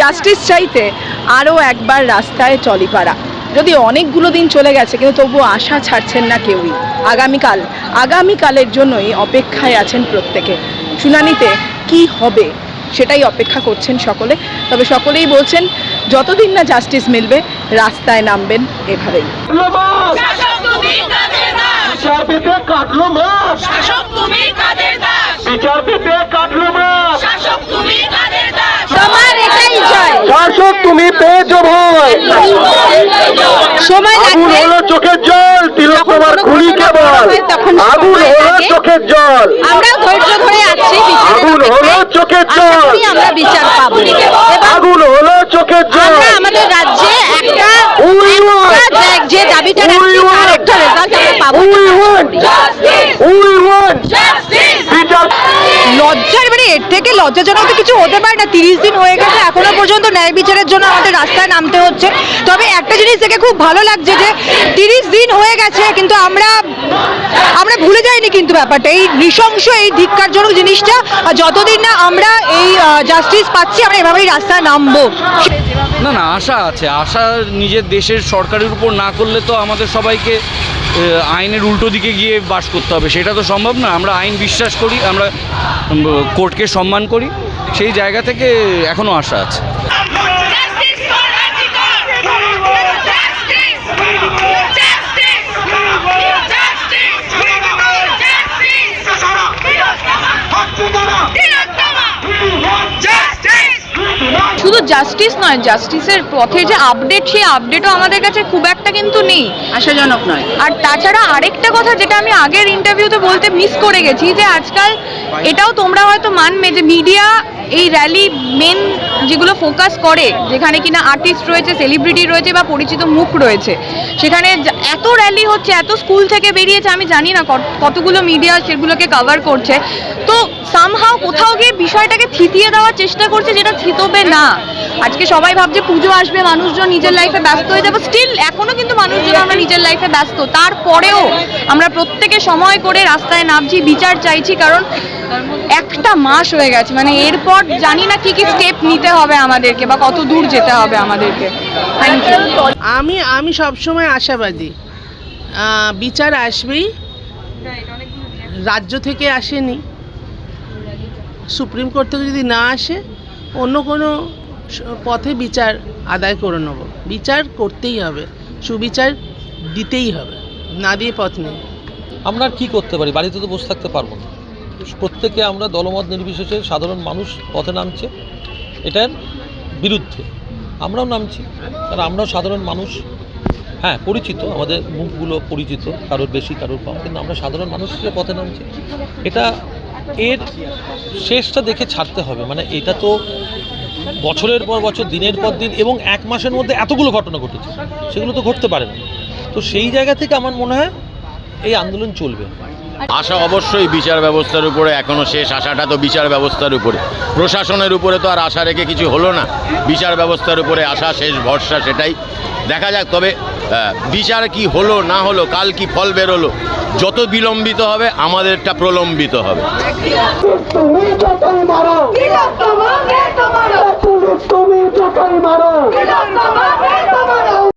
Justice চাইতে আরও একবার রাস্তায় চলিপাড়া যদি অনেকগুলো দিন চলে গেছে, কিন্তু তবুও আশা ছাড়ছেন না কেউই। আগামীকাল, আগামীকালের জন্যই অপেক্ষায় আছেন প্রত্যেকে। শুনানিতে কি হবে? সেটাই অপেক্ষা করছেন সকলে। তবে সকলেই বলছেন যতদিন না জাস্টিস মিলবে রাস্তায় নামবেন এভাবেই। শাসক তুমি পেয়েছ ভয়! সময় আগুন হলো চোখের জল তিলক যখন তোমার খুলি কেবল। তখন আগুন হলো চোখের জল। আমরা ধৈর্য ধরে আছি আগুন হলো। চোখের জল। আমরা বিচার পাবো। আগুন হলো চোখের জল। আমরা আমাদের রাজ্যে একটা যে- দাবিটা রাখছি তার একটা রেজাল্ট আমরা পাবো। লজ্জার মানে এর থেকে লজ্জাজনক তো কিছু হতে পারে না। তিরিশ দিন হয়ে গেছে এখনও পর্যন্ত ন্যায় বিচারের জন্য আমাদের রাস্তায় নামতে হচ্ছে। তবে একটা জিনিস দেখে খুব ভালো লাগছে যে তিরিশ দিন হয়ে গেছে কিন্তু আমরা আমরা ভুলে যাইনি কিন্তু ব্যাপারটা। এই নৃশংস, এই ধিক্কারজনক জিনিসটা যতদিন না আমরা এই জাস্টিস পাচ্ছি, আমরা এভাবেই রাস্তায় নামবো। না না, আশা আছে। আশা নিজের দেশের সরকারের উপর না করলে তো আমাদের সবাইকে আইনের উল্টো দিকে গিয়ে বাস করতে হবে। সেটা তো সম্ভব না। আমরা আইন বিশ্বাস করি, আমরা কোর্টকে সম্মান করি। সেই জায়গা থেকে এখনও আশা আছে। জাস্টিস নয় জাস্টিসের পথে যে আপডেট সেই আপডেটও আমাদের কাছে খুব একটা কিন্তু নেই। আশাজনক নয়। আর তাছাড়া আরেকটা কথা যেটা আমি আগের ইন্টারভিউতে বলতে মিস করে গেছি যে আজকাল এটাও তোমরা হয়তো মানবে যে মিডিয়া এই র্যালি মেন যেগুলো ফোকাস করে, যেখানে কিনা আর্টিস্ট রয়েছে সেলিব্রিটি রয়েছে বা পরিচিত মুখ রয়েছে, সেখানে এত র্যালি হচ্ছে, এত স্কুল থেকে বেরিয়েছে, আমি জানি না কত- কতগুলো মিডিয়া সেগুলোকে কভার করছে। তো সামহাও কোথাও গিয়ে বিষয়টাকে থিতিয়ে দেওয়ার চেষ্টা করছে যেটা থিতবে না। আজকে সবাই ভাবছে পুজো আসবে, মানুষজন নিজের লাইফে ব্যস্ত হয়ে যাবে। স্টিল এখনও কিন্তু মানুষজন আমরা নিজের লাইফে ব্যস্ত। তারপরেও আমরা প্রত্যেকে সময় করে রাস্তায় নামছি, বিচার চাইছি, কারণ একটা মাস হয়ে গেছে মানে এরপর জানি না কি কি স্টেপ নিতে হবে আমাদেরকে বা কত দূর যেতে হবে আমাদেরকে। থ্যাংক ইউ আমি আমি সবসময় আশাবাদী। বিচার আসবেই। রাজ্য থেকে আসেনি। সুপ্রিম কোর্ট থেকে যদি না আসে অন্য কোনো পথে বিচার আদায় করে নেব। বিচার করতেই হবে। সুবিচার দিতেই হবে। না দিয়ে পথ নেই। আমরা কী করতে পারি? বাড়িতে তো বসে থাকতে পারব না। প্রত্যেকে আমরা দলমত নির্বিশেষে সাধারণ মানুষ পথে নামছে, এটার বিরুদ্ধে আমরাও নামছি কারণ আমরাও সাধারণ মানুষ। হ্যাঁ পরিচিত, আমাদের মুখগুলো পরিচিত, কারোর বেশি, কারোর কম, কিন্তু আমরা সাধারণ মানুষ হিসেবে পথে নামছি। এটা এর শেষটা দেখে ছাড়তে হবে মানে এটা তো বছরের পর বছর, দিনের পর দিন, এবং এক মাসের মধ্যে এতগুলো ঘটনা ঘটেছে, সেগুলো তো ঘটতে পারে না। তো সেই জায়গা থেকে আমার মনে হয় এই আন্দোলন চলবে। আশা অবশ্যই বিচার ব্যবস্থার উপরে, এখনও শেষ আশাটা তো বিচার ব্যবস্থার উপরে। প্রশাসনের উপরে তো আর আশা রেখে কিছু হলো না। বিচার ব্যবস্থার উপরে আশা, শেষ ভরসা সেটাই। দেখা যাক, তবে বিচার কি হলো, না হলো, কাল কি ফল বেরোলো, যত বিলম্বিত হবে, আমাদেরটা প্রলম্বিত হবে। তুমি তুমি